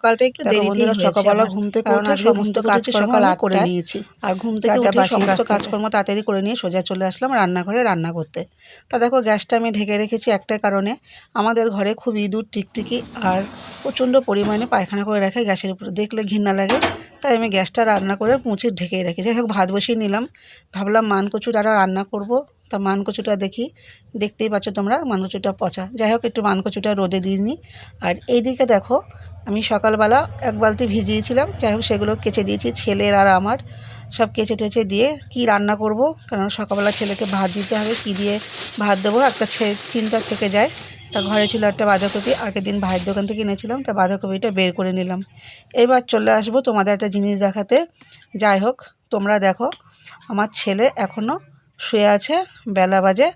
সকালটা একটু হয়েছে সকালবেলা ঘুম থেকে কারণ সমস্ত কাজকর্ম সকাল করে নিয়েছি। আর ঘুম থেকে উঠে সমস্ত কাজকর্ম তাড়াতাড়ি করে নিয়ে সোজা চলে আসলাম রান্নাঘরে রান্না করতে। তা দেখো গ্যাসটা আমি ঢেকে রেখেছি একটা কারণে। আমাদের ঘরে খুব ইঁদুর টিকটিকি আর প্রচণ্ড পরিমাণে পায়খানা করে রাখে গ্যাসের উপরে। দেখলে ঘৃণা লাগে তাই আমি গ্যাসটা রান্না করে মুছে ঢেকে রেখেছি। যাই হোক ভাত বসিয়ে নিলাম। ভাবলাম মান কচু ডাঁটা রান্না করব। তা মান কচুটা দেখি দেখতেই পাচ্ছ তোমরা মান কচুটা পচা। যাই হোক একটু মান কচুটা রোদে দিইনি আর এইদিকে দেখো আমি সকালবেলা এক বালতি ভিজিয়েছিলাম, যাই হোক সেগুলো কেচে দিয়েছি, ছেলের আর আমার। সব কেচে টেচে দিয়ে কি রান্না করব, কারণ সকালবেলা ছেলেকে ভাত দিতে হবে, কি দিয়ে ভাত দেবো, একটা ছে- চিন্তা থেকে যায়। তা ঘরে ছিল একটা বাঁধাকপি, আগের দিন ভাইয়ের দোকান থেকে এনেছিলাম, তা বাঁধাকপিটা বের করে নিলাম। এবার চলে আসব তোমাদের একটা জিনিস দেখাতে। যাই হোক, তোমরা দেখো, আমার ছেলে এখনও শুয়ে আছে, বেলা বাজে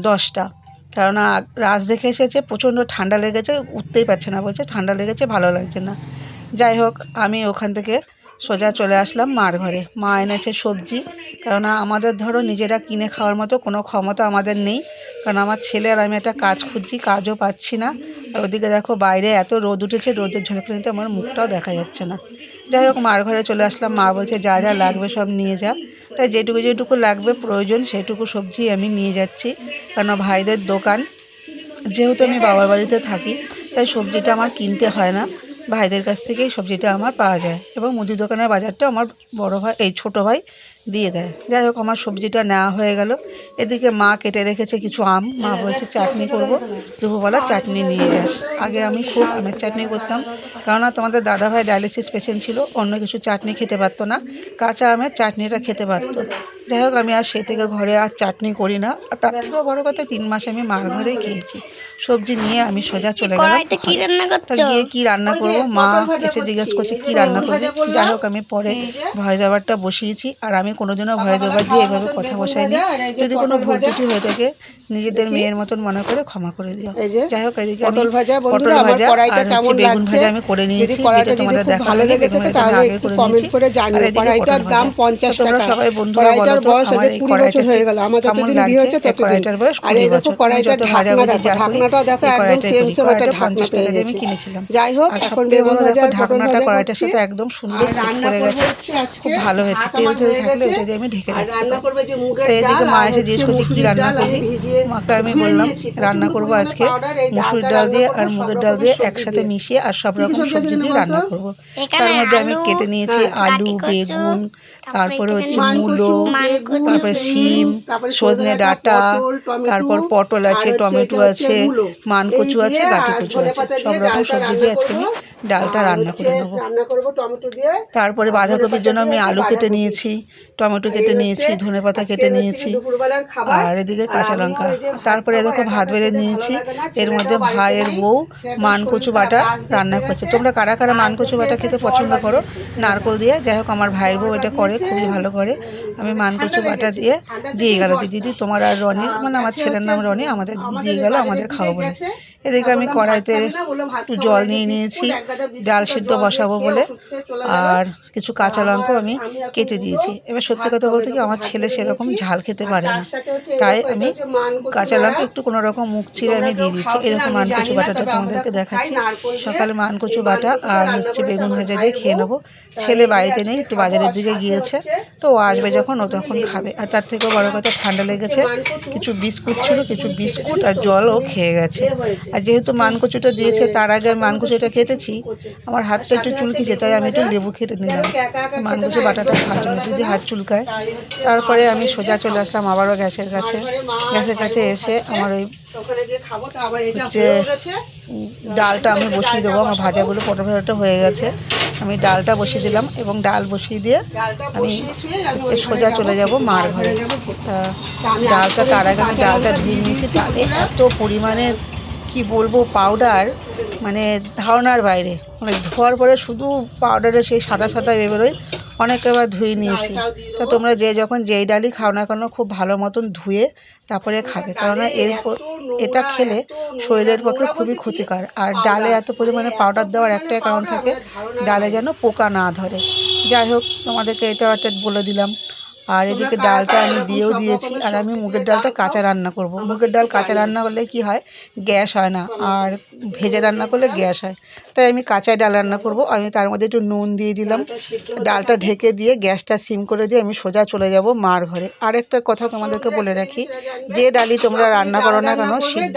দশটা। কেননা রাত দেখে এসেছে, প্রচণ্ড ঠান্ডা লেগেছে, উঠতেই পারছে না, বলছে ঠান্ডা লেগেছে, ভালো লাগছে না। যাই হোক, আমি ওখান থেকে সোজা চলে আসলাম মার ঘরে। মা এনেছে সবজি, কেননা আমাদের ধরো নিজেরা কিনে খাওয়ার মতো কোনো ক্ষমতা আমাদের নেই, কারণ আমার ছেলে আর আমি একটা কাজ খুঁজছি, কাজও পাচ্ছি না। আর ওদিকে দেখো বাইরে এত রোদ উঠেছে, রোদের ঝলকানিতে আমার মুখটাও দেখা যাচ্ছে না। যাই হোক, মার ঘরে চলে আসলাম, মা বলছে যা যা লাগবে সব নিয়ে যা। তাই যেটুকু যেটুকু লাগবে প্রয়োজন, সেটুকু সবজি আমি নিয়ে যাচ্ছি। কারণ ভাইদের দোকান, যেহেতু আমি বাবার বাড়িতে থাকি, তাই সবজিটা আমার কিনতে হয় না। ভাইদের কাছ থেকেই সবজিটা আমার পাওয়া যায়। এবং মুদি দোকানের বাজারটা আমার বড় ভাই, এই ছোটো ভাই দিয়ে দেয়। যাই হোক, আমার সবজিটা নেওয়া হয়ে গেল। এদিকে মা কেটে রেখেছে কিছু আম। মা বলছে, চাটনি করব। দুপুরবেলা চাটনি নিয়ে যাস আগে আমি খুব আমের চাটনি করতাম। কেননা, তোমাদের দাদাভাই ডায়ালিসিস পেশেন্ট ছিল, অন্য কিছু চাটনি খেতে পারতো না। কাঁচা আমের চাটনিটা খেতে পারতো। যাই হোক আমি আর সেই থেকে ঘরে আর চাটনি করি না। আর তার থেকেও বড় কথা তিন মাস আমি মার ঘরেই খেয়েছি। সবজি নিয়ে আমি সোজা চলে গেলাম। গিয়ে কি রান্না করব? মা এসে জিজ্ঞেস করছে কি রান্না করবে? যাই হোক আমি পরে ভয় যাবারটা বসিয়েছি। আর আমি কোনোদিনও ভয় যাবার দিয়ে এভাবে কথা বসাইনি। যদি কোনো ভুল ত্রুটি হয়ে থাকে নিজেদের মেয়ের মতন মনে করে ক্ষমা করে দিও। যাই হোক এদিকে আমি পটল ভাজা পটল ভাজা আর হচ্ছে বেগুন ভাজা আমি করে নিয়েছি যেটা তোমাদের ভালো লেগে বেগুন থাকে ভাজা আগে একটু করে কমেন্ট নিয়েছি। করে আর জানিও এদিকে পটল দাম ভাজা। সবাই বন্ধুরা বলো। বয়স এই কুড়ি বছর হয়ে গেল আমার কেমন যতদিন বিয়ে হয়েছে ততদিন। আর এই দেখো ভাজা ঢাকনা দেখো ঢাকনাটাও দেখো একদম সেম সেম একটা ঢাকনা পেয়ে আমি গেছি। কিনেছিলাম। যাই হোক এখন বেগুন ভাজা ঢাকনাটা কড়াইটার সাথে একদম সুন্দর রান্না গেছে। খুব ভালো হয়েছে তেল থাকলে। ওটা দিয়ে আমি ঢেকে রান্না। করবে যে মুগের ডাল মা এসে জিজ্ঞেস করছে কি রান্না আমি করবি মাকে আমি বললাম রান্না করব আজকে মুসুর ডাল দিয়ে আর মুগের ডাল দিয়ে একসাথে মিশিয়ে আর সব রকম সবজি আছে দিয়ে। রান্না করব তার মধ্যে আমি কেটে নিয়েছি আলু বেগুন তারপরে হচ্ছে মূলো তারপরে শিম সজনে ডাঁটা, তারপর পটল আছে টমেটো আছে মান কচু আছে দিয়ে কচু আছে সব রকম সবজি দিয়ে আজকে আমি ডালটা রান্না করে নেব। রান্না করব টমেটো দিয়ে। তারপরে বাঁধাকপির জন্য আমি আলু কেটে নিয়েছি টমেটো কেটে নিয়েছি ধনে পাতা কেটে নিয়েছি। আর এদিকে কাঁচা লঙ্কা। তারপরে দেখো ভাত বেড়ে নিয়েছি। এর মধ্যে ভাইয়ের বউ মানকচু বাটা রান্না করছে। তোমরা কারা কারা মানকচু বাটা খেতে পছন্দ করো নারকল দিয়ে। যাই হোক আমার ভাইয়ের বউ এটা করে খুবই ভালো করে। আমি মানকচু বাটা দিয়ে দিয়ে গেল। দিদি তোমার আর রনির মানে আমার ছেলের নাম রনি আমাদের দিয়ে গেল আমাদের দিকে খাওয়া বলে। গেছে। এদিকে আমি কড়াইতে একটু জল নিয়ে নিয়েছি ডাল সিদ্ধ বসাবো বলে। আর কিছু কাঁচা লঙ্কাও আমি কেটে দিয়েছি। এবার সত্যি কথা বলতে কি আমার ছেলে সেরকম ঝাল খেতে পারে না। তাই আমি কাঁচা লঙ্কা একটু কোনো রকম মুখ চিরে আমি দিয়ে দিচ্ছি। এরকম মানকচু বাটাটা তোমাদেরকে দেখাচ্ছি। সকালে মানকচু বাটা আর হচ্ছে বেগুন ভাজা দিয়ে খেয়ে নেব। ছেলে বাড়িতে নেই একটু বাজারের দিকে গিয়েছে। তো ও আসবে যখন ও তখন খাবে। আর তার থেকেও বড় কথা ঠান্ডা লেগেছে। কিছু বিস্কুট ছিল কিছু বিস্কুট আর জলও খেয়ে গেছে। আর যেহেতু মানকচুটা দিয়েছে তার আগে আমি মানকচুটা কেটেছি। আমার হাতটা একটু চুলকিছে তাই আমি একটু লেবু খেটে নিলাম। মানকচু বাটাটা জন্য যদি হাত চুলকায়। তারপরে আমি সোজা চলে আসলাম আবারও গ্যাসের কাছে। গ্যাসের কাছে এসে আমার ওই। উম, ডালটা আমি বসিয়ে দেবো আমার ভাজাগুলো পটল ভাজাটা হয়ে গেছে। আমি ডালটা বসিয়ে দিলাম এবং ডাল বসিয়ে দিয়ে আমি সোজা চলে যাব মার ঘরে। তা ডালটা তার আগে আমি ডালটা দিয়ে নিয়েছি। ডালে এত পরিমাণে কি বলব পাউডার মানে ধারণার বাইরে। মানে ধোয়ার পরে শুধু পাউডারে সেই সাদা সাদা বেরোয়। অনেক এবার ধুয়ে নিয়েছি। তা তোমরা যে যখন যেই ডালই খাও না কেন, খুব ভালো মতন ধুয়ে তারপরে খাবে। কেননা এর এটা খেলে শরীরের পক্ষে খুবই ক্ষতিকর। আর ডালে এত পরিমাণে পাউডার দেওয়ার একটাই কারণ থাকে, ডালে যেন পোকা না ধরে। যাই হোক, তোমাদেরকে এটা একটা বলে দিলাম। আর এদিকে ডালটা আমি দিয়েও দিয়েছি আর আমি মুগের ডালটা কাঁচা রান্না করব। মুগের ডাল কাঁচা রান্না করলে কি হয়? গ্যাস হয় না। আর ভেজে রান্না করলে গ্যাস হয়। তাই আমি কাঁচাই ডাল রান্না করব। আমি তার মধ্যে একটু নুন দিয়ে দিলাম। ডালটা ঢেকে দিয়ে গ্যাসটা সিম করে দিয়ে আমি সোজা চলে যাব মার ঘরে। আরেকটা কথা তোমাদেরকে বলে রাখি, যে ডালি তোমরা রান্না করো না কেন, সিদ্ধ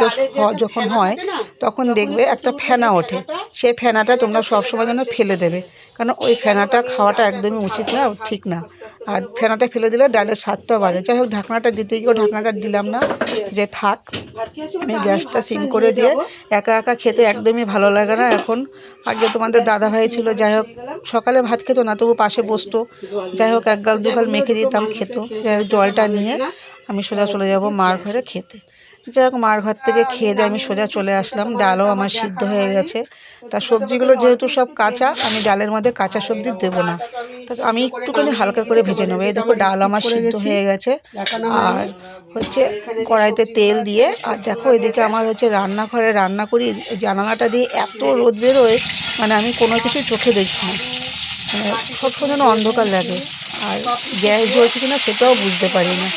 যখন হয়, তখন দেখবে একটা ফেনা ওঠে। সেই ফেনাটা তোমরা সবসময় যেন ফেলে দেবে। কারণ ওই ফেনাটা খাওয়াটা একদমই উচিত না, ঠিক না। আর ফেনাটা ফেলে দিলে ডালের স্বাদটাও বাড়ে। যাই হোক, ঢাকনাটা দিতে গিয়েও ঢাকনাটা দিলাম না, যে থাক। আমি গ্যাসটা সিম করে দিয়ে একা একা খেতে একদমই ভালো লাগে না এখন। আগে তোমাদের দাদা ভাই ছিল, যাই হোক, সকালে ভাত খেতো না, তবু পাশে বসতো। যাই হোক, এক গাল, দু মেখে দিতাম, খেতো। যাই হোক, জলটা নিয়ে আমি সোজা চলে যাব মার ঘরে খেতে। যাই হোক, মার ঘর থেকে খেয়ে দিয়ে আমি সোজা চলে আসলাম। ডালও আমার সিদ্ধ হয়ে গেছে। তা সবজিগুলো যেহেতু সব কাঁচা, আমি ডালের মধ্যে কাঁচা সবজি দেবো না। তা আমি একটুখানি হালকা করে ভেজে নেব। এই দেখো ডাল আমার সিদ্ধ হয়ে গেছে। আর হচ্ছে কড়াইতে তেল দিয়ে আর দেখো এদিকে আমার হচ্ছে রান্নাঘরে রান্না করি জানালাটা দিয়ে এত রোদ বেরোয় মানে আমি কোনো কিছু চোখে দেখি না। মানে সবসময় যেন অন্ধকার লাগে। আর গ্যাস জ্বলছে কিনা সেটাও বুঝতে পারি না।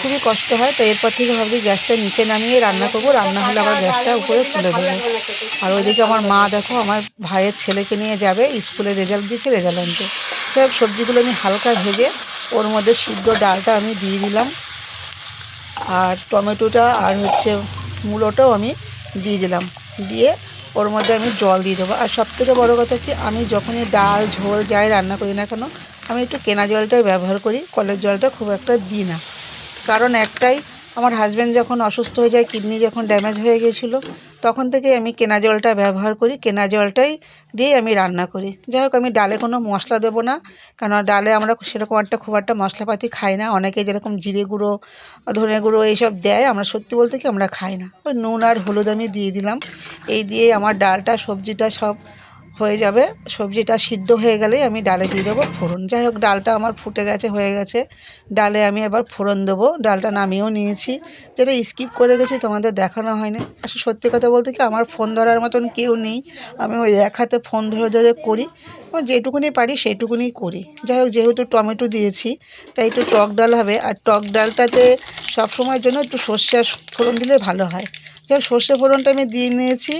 খুবই কষ্ট হয়, তো এরপর থেকে ভাবছি গ্যাসটা নিচে নামিয়ে রান্না করব। রান্না হলে আবার গ্যাসটা উপরে তুলে দেবো আর ওইদিকে আমার মা দেখো, আমার ভাইয়ের ছেলেকে নিয়ে যাবে, স্কুলে রেজাল্ট দিয়েছে রেজাল্ট আনতে। সব সবজিগুলো আমি হালকা ভেজে, ওর মধ্যে সিদ্ধ ডালটা আমি দিয়ে দিলাম। আর টমেটোটা আর হচ্ছে মূলোটাও আমি দিয়ে দিলাম। দিয়ে ওর মধ্যে আমি জল দিয়ে দেবো। আর সব থেকে বড়ো কথা কি, আমি যখনই ডাল, ঝোল যাই রান্না করি না কেন, আমি একটু কেনা জলটাই ব্যবহার করি, কলের জলটা খুব একটা দিই না। কারণ একটাই, আমার হাজব্যান্ড যখন অসুস্থ হয়ে যায় কিডনি যখন ড্যামেজ হয়ে গেছিল তখন থেকে আমি কেনা জলটা ব্যবহার করি, কেনা জলটাই দিয়ে আমি রান্না করি। যাই হোক আমি ডালে কোনো মশলা দেবো না কারণ ডালে আমরা সেরকম একটা খুব একটা মশলাপাতি খাই না, অনেকে যেরকম জিরে গুঁড়ো, ধনে গুঁড়ো এইসব দেয়, আমরা সত্যি বলতে কি আমরা খাই না। ওই নুন আর হলুদ আমি দিয়ে দিলাম, এই দিয়ে আমার ডালটা, সবজিটা সব হয়ে যাবে। সবজিটা সিদ্ধ হয়ে গেলেই আমি ডালে দিয়ে দেবো ফোড়ন। যাই হোক, ডালটা আমার ফুটে গেছে, হয়ে গেছে। ডালে আমি এবার ফোড়ন দেবো। ডালটা নামিয়েও নিয়েছি। যেটা স্কিপ করে গেছি, তোমাদের দেখানো হয়নি। আসলে সত্যি কথা বলতে কি, আমার ফোন ধরার মতন কেউ নেই। আমি ওই এক হাতে ফোন ধরে ধরে করি। যেটুকুনি পারি, সেইটুকুনি করি। যাই হোক, যেহেতু টমেটো দিয়েছি, তাই একটু টক ডাল হবে। আর টক ডালটাতে সবসময়ের জন্য একটু সর্ষে ফোড়ন দিলে ভালো হয়। যাই সর্ষে ফোড়নটা আমি দিয়ে নিয়েছি।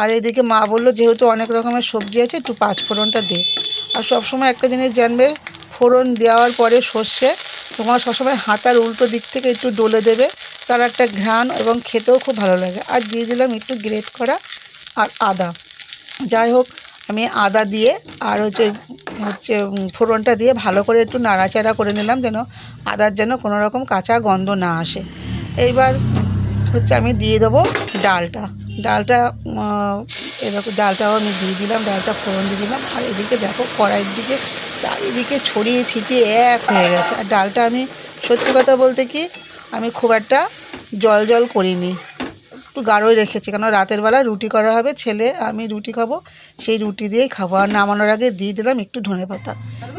আর এদিকে মা বলল, যেহেতু অনেক রকমের সবজি আছে, একটু পাঁচ ফোড়নটা দে। আর সবসময় একটা জিনিস জানবে, ফোড়ন দেওয়ার পরে সর্ষে, তোমার সবসময় হাতার উল্টো দিক থেকে একটু ডলে দেবে। তার একটা ঘ্রাণ এবং খেতেও খুব ভালো লাগে। আর দিয়ে দিলাম একটু গ্রেট করা আর আদা। যাই হোক, আমি আদা দিয়ে আর হচ্ছে হচ্ছে ফোড়নটা দিয়ে ভালো করে একটু নাড়াচাড়া করে নিলাম যেন আদার যেন কোনো রকম কাঁচা গন্ধ না আসে। এইবার হচ্ছে আমি দিয়ে দেবো ডালটা। ডালটা এরকম ডালটাও আমি দিয়ে দিলাম, ডালটা ফোড়ন দিয়ে দিলাম। আর এদিকে দেখো কড়াইয়ের দিকে চারিদিকে ছড়িয়ে ছিটিয়ে এক হয়ে গেছে। আর ডালটা আমি, সত্যি কথা বলতে কি, আমি খুব একটা জল জল করিনি। একটু গাঢ়ই রেখেছি কারণ রাতের বেলা রুটি করা হবে, ছেলে আমি রুটি খাব, সেই রুটি দিয়েই খাব। আর নামানোর আগে দিয়ে দিলাম একটু ধনে পাতা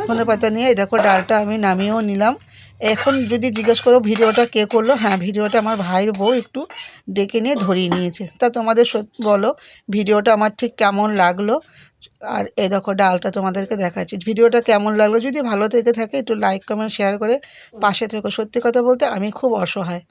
ধনে পাতা নিয়ে দেখো ডালটা আমি নামিয়েও নিলাম। এখন যদি জিজ্ঞেস করো ভিডিওটা কে করল হ্যাঁ ভিডিওটা আমার ভাইয়ের বউ একটু ডেকে নিয়ে ধরিয়ে নিয়েছে। তা তোমাদের বলো, ভিডিওটা আমার ঠিক কেমন লাগল? আর এ দেখো ডালটা তোমাদেরকে দেখাচ্ছি। ভিডিওটা কেমন লাগল? যদি ভালো থেকে থাকে একটু লাইক কমেন্ট শেয়ার করে পাশে থেকে। সত্যি কথা বলতে আমি খুব অসহায়।